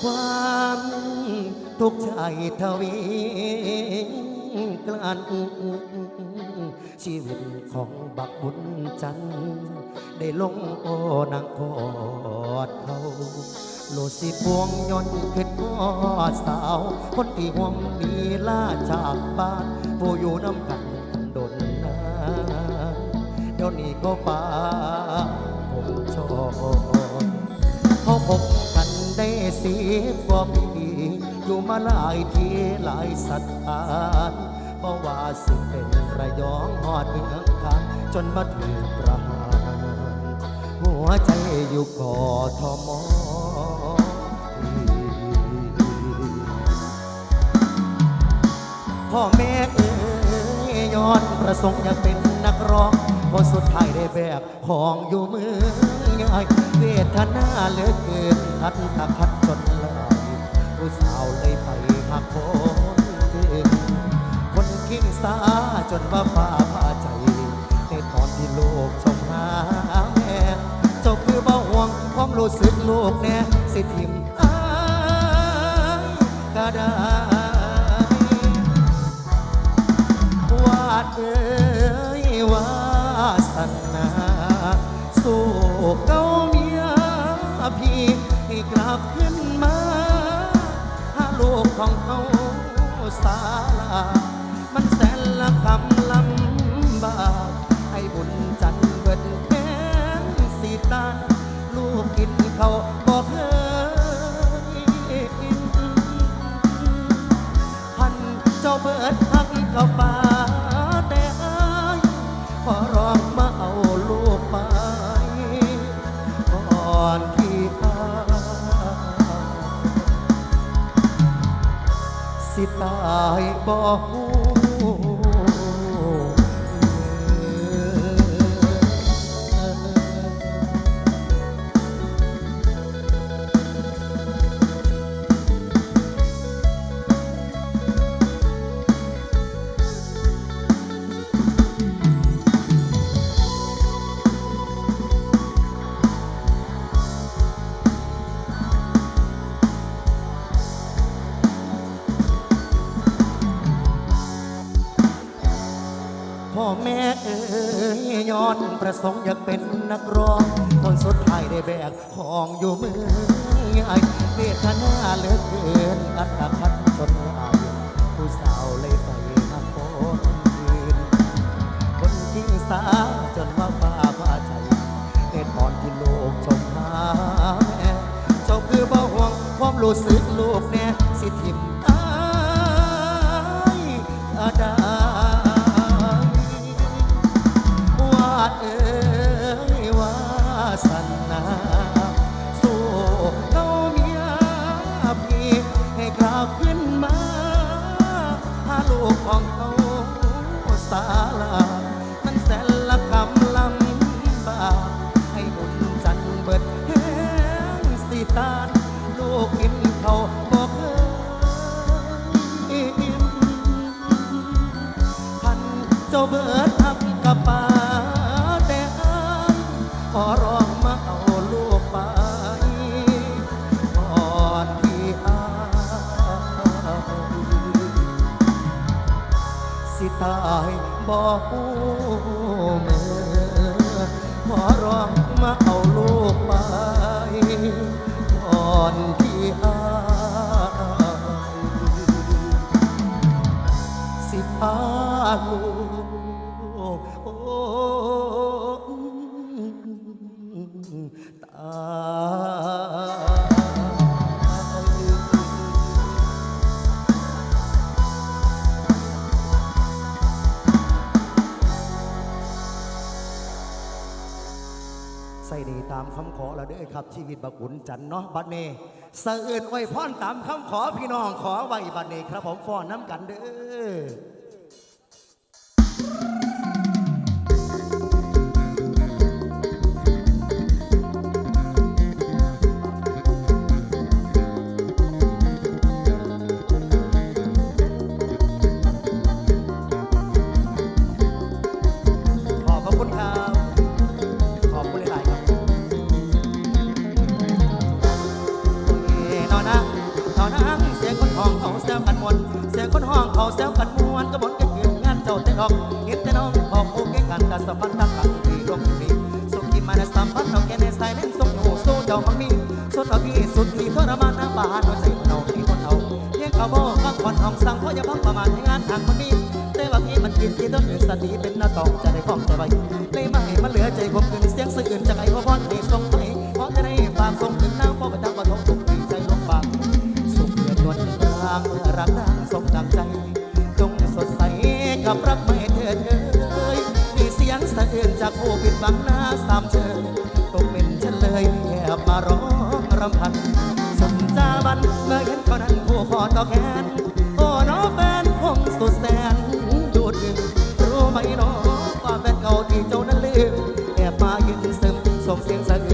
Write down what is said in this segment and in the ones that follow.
ความทุกข์ใจทวีกลันชีวิตของบักบุญจันทร์ได้ลงโอนางกอดเขาโลสิพวงยนต์ขึ้นพอดสาว คนที่ห่วงมีลาจากบ้านผู้อยู่น้ำกันดนนานเดี๋ยวนี้ก็ป่าผมชอบเขาพบ ได้สิบกว่าปีอยู่มาหลายที่หลายสถานเพราะว่าสิเป็นระยองหอดเมืองคำจนมาถึงประหารหัวใจอยู่กอทมพ่อแม่เอ๋ยย้อนประสงค์อยากเป็นนักร้องพอสุดท้ายได้แบบของอยู่มือ ง่ายเวทนาเหลือเกินทัดทักทัดจนลายผู้สาวเลยไปหักคนอื่นคนกิ้งสาจนว่าฟ้าพาใจ ในตอนที่โลกชมหาแม่เจ้าคือบ่ห่วงความรู้สึกลูกแน่สิทิมอายก็ได้วาดเอ ของเขาสาลา มันแสนละคำลำบากให้บุญจันทร์เบิดแขนสีตาลูกกินเขา ตายบ่ ระสงค์อยากเป็นนักร้องคนสุดท้ายได้แบกของอยู่มือไอ้เวทนาเหลือเกินอัตคัดจนอายผู้สาวเลยไปหาคนอื่นคนที่สาจนว่าฟ้าพาใจในตอนที่โลกชมหาแม่เจ้าคือบ่ห่วงความรู้สึก ตายบ่ฮู้เมื่อขอร้องมาเอา วิตบักุนจันเนาะบัดเนสะเอื่นไว้พรตามคำขอพี่น้องขอไว้บัดเนครับผมฟ้อนน้ำกันเด้อ ที่ทรมาน้ำบาดหัวใจมันเอาที่คนเอาเพียงเขาบอกข้างคนห้องสั่งเพราะอย่าพักประมาทในงานทางมันมีแต่ว่าพี่มันกินที่ต้นอื่นสติเป็นหน้าตองจะได้คล้องใจไว้เลยไม่มันเหลือใจผมคืนเสียงสื่ออื่นจากไอ้พ่อพอนี่ส่งไปเพราะจะได้ฝากส่งถึงน้ำพ่อประจักษ์ปฐมทุกปีใจลงบางสุขเดือนวลกลางเมื่อรักนางสมดังใจจงสดใสกับรักไม่เถิดเอ้ยมีเสียงสะอื้นจากผู้ผิดหวังหน้าสามเชยตกเป็นฉันเลยแอบมาร้องรำพัน ต่อแขนโอ้น้องแฟนคงสุดแสนดูดดึงรู้ไหมน้องว่าแฟนเก่าที่เจ้านั้นลืมแอบมายืนซึมส่งเสียงสะ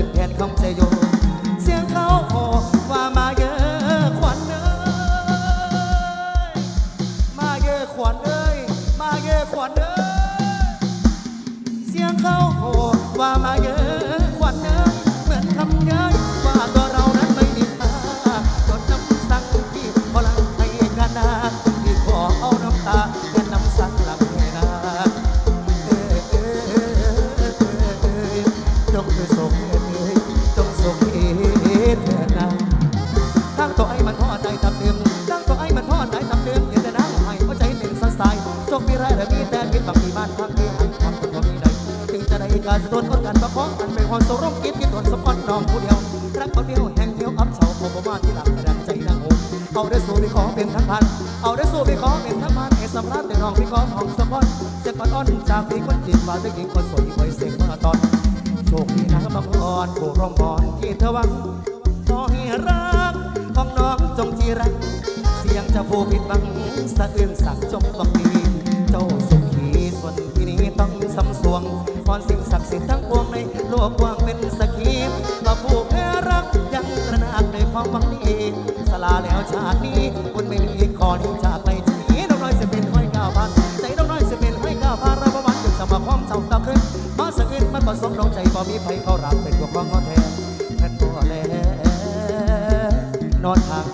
สู้ไปขอเป็นทั้งพันให้สำรับแต่น้องพี่ขอของสมบัติเสียก่อนอ่อนจากพี่คนจีบว่าจะกินคนสวยไว้เสียงมาตอนโชคดีนะบางอ่อนผู้ร้องบอนที่เธอวังขอให้รักของน้องจงจีรัก เสียงจะผู้ผิดบังสะอื้นสักจงบังดีเจ้าสุขีส่วนที่นี้ต้องสำสวงพรสิ่งศักดิ์สิทธิ์ทั้งปวงในโลกกว้างเป็นสกีมาผู้แพ้รักยังตระหนักในความหวังดีสลาแล้วชาตินี้คุณไม่มีขอนี้จากไป บ่มีไผเขารับเป็นพวกของงอแทนแค่ตัวแล้วนอนทาง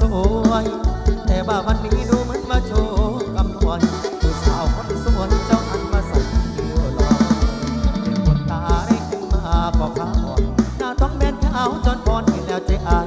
สวย แต่บ่าวันนี้ดูเหมือนมาโชว์กำนวยผู้สาวคนสวยเจ้าอันมาสั่งเดียวหลอกเป็นคนตาได้ขึ้นมาบอกข้าอ่อนหน้าต้องแม่นขาวจนพรเห็นแล้วใจอา